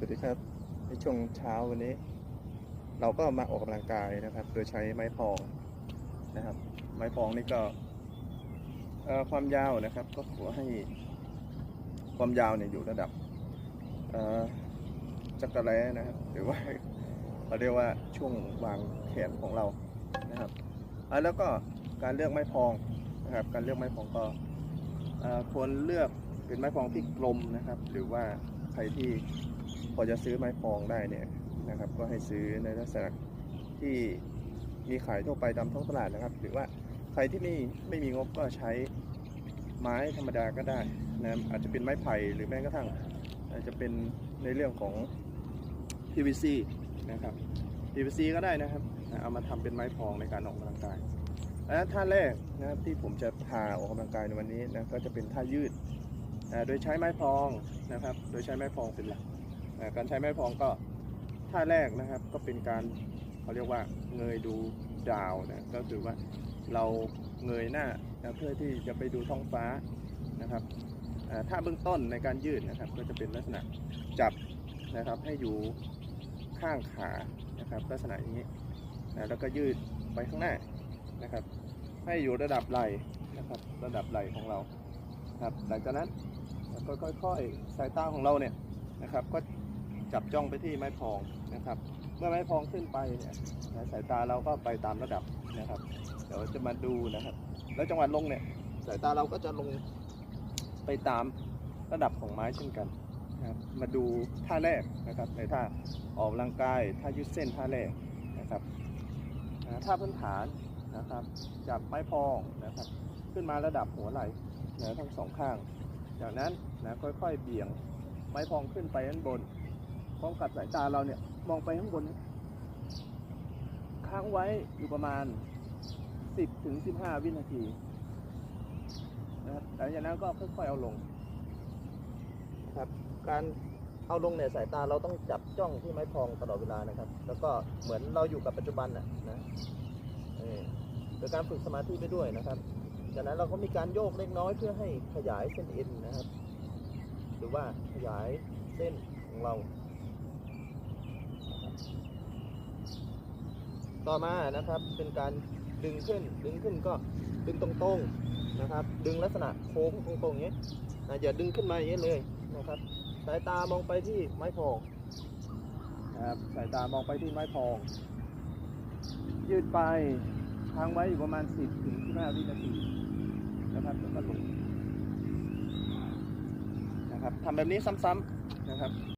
สวัสดีครับ ในช่วงเช้าวันนี้ เราก็มาออกกำลังกายนะครับ โดยใช้ไม้พองนะครับ ไม้พองนี่ก็ความยาวนะครับ ก็ขอให้ความยาวเนี่ยอยู่ระดับจักรแล้นะครับ หรือว่าเราเรียกว่าช่วงวางแขนของเรานะครับแล้วก็การเลือกไม้พองนะครับ การเลือกไม้พองก็ควรเลือกเป็นไม้พองที่กลมนะครับ หรือว่าใครที่ อจะซื้อไม้พองได้เนี่ยนะครับ ก็ให้ซื้อในลักษณะที่มีขายทั่วไปตามท้องตลาดนะครับ หรือว่าใครที่ไม่ไม่มีงบก็ใช้ไม้ธรรมดาก็ได้นะอาจจะเป็นไม้ไผ่หรือแม้กระทั่ง อาจจะเป็นในเรื่องของ PVC นะครับ PVC ก็ได้นะครับ เอามาทำเป็นไม้พองในการออกกำลังกาย และท่าแรกนะครับที่ผมจะพาออกกำลังกายในวันนี้นะก็จะเป็นท่ายืดนะโดยใช้ไม้พองนะครับ โดยใช้ไม้พองเป็นหลัก การใช้ไม้พองก็ท่าแรกนะครับ ก็เป็นการเขาเรียกว่าเงยดูดาวนะก็คือว่าเราเงยหน้านะเพื่อที่จะไปดูท้องฟ้านะครับท่าเบื้องต้นในการยืดนะครับ ก็จะเป็นลักษณะจับนะครับให้อยู่ข้างขานะครับ ลักษณะอย่างนี้นะแล้วก็ยืดไปข้างหน้านะครับ ให้อยู่ระดับไหล่นะครับ ระดับไหล่ของเราครับหลังจากนั้นก็ค่อยๆสายตาของเราเนี่ยนะครับ ก็ จับจ้องไปที่ไม้พองนะครับ เมื่อไม้พองขึ้นไปเนี่ยสายตาเราก็ไปตามระดับนะครับเดี๋ยวจะมาดูนะครับ แล้วจังหวะลงเนี่ยสายตาเราก็จะลงไปตามระดับของไม้เช่นกันนะครับมาดูท่าแรกนะครับในท่าออกกำลังกายท่ายืดเส้นท่าแรกนะครับท่าพื้นฐานนะครับจับไม้พองนะครับ ขึ้นมาระดับหัวไหล่นะทั้งสองข้าง จากนั้นนะค่อยๆเบี่ยงไม้พองขึ้นไปด้านบน พร้อมกับสายตาเราเนี่ยมองไปข้างบน ค้างไว้อยู่ประมาณ 10ถึง15 วินาทีนะครับหลังจากนั้นก็ค่อยๆเอาลงครับการเอาลงเนี่ยสายตาเราต้องจับจ้องที่ไม้พองตลอดเวลานะครับ แล้วก็เหมือนเราอยู่กับปัจจุบันน่ะนะเออเป็นการฝึกสมาธิไปด้วยนะครับ จากนั้นเราก็มีการโยกเล็กน้อยเพื่อให้ขยายเส้นเอ็นนะครับ หรือว่าขยายเส้นของเรา ต่อมานะครับเป็นการดึงขึ้น ดึงขึ้นก็ดึงตรงๆนะครับ ดึงลักษณะโค้งตรงๆอย่างนี้นะอย่าดึงขึ้นมาอย่างนี้เลยนะครับสายตามองไปที่ไม้พองนะครับสายตามองไปที่ไม้พอง ยืดไปค้างไว้อยู่ประมาณ 10ถึง15วินาทีนะครับแล้วก็ลงนะครับทำแบบนี้ซ้ำๆนะครับ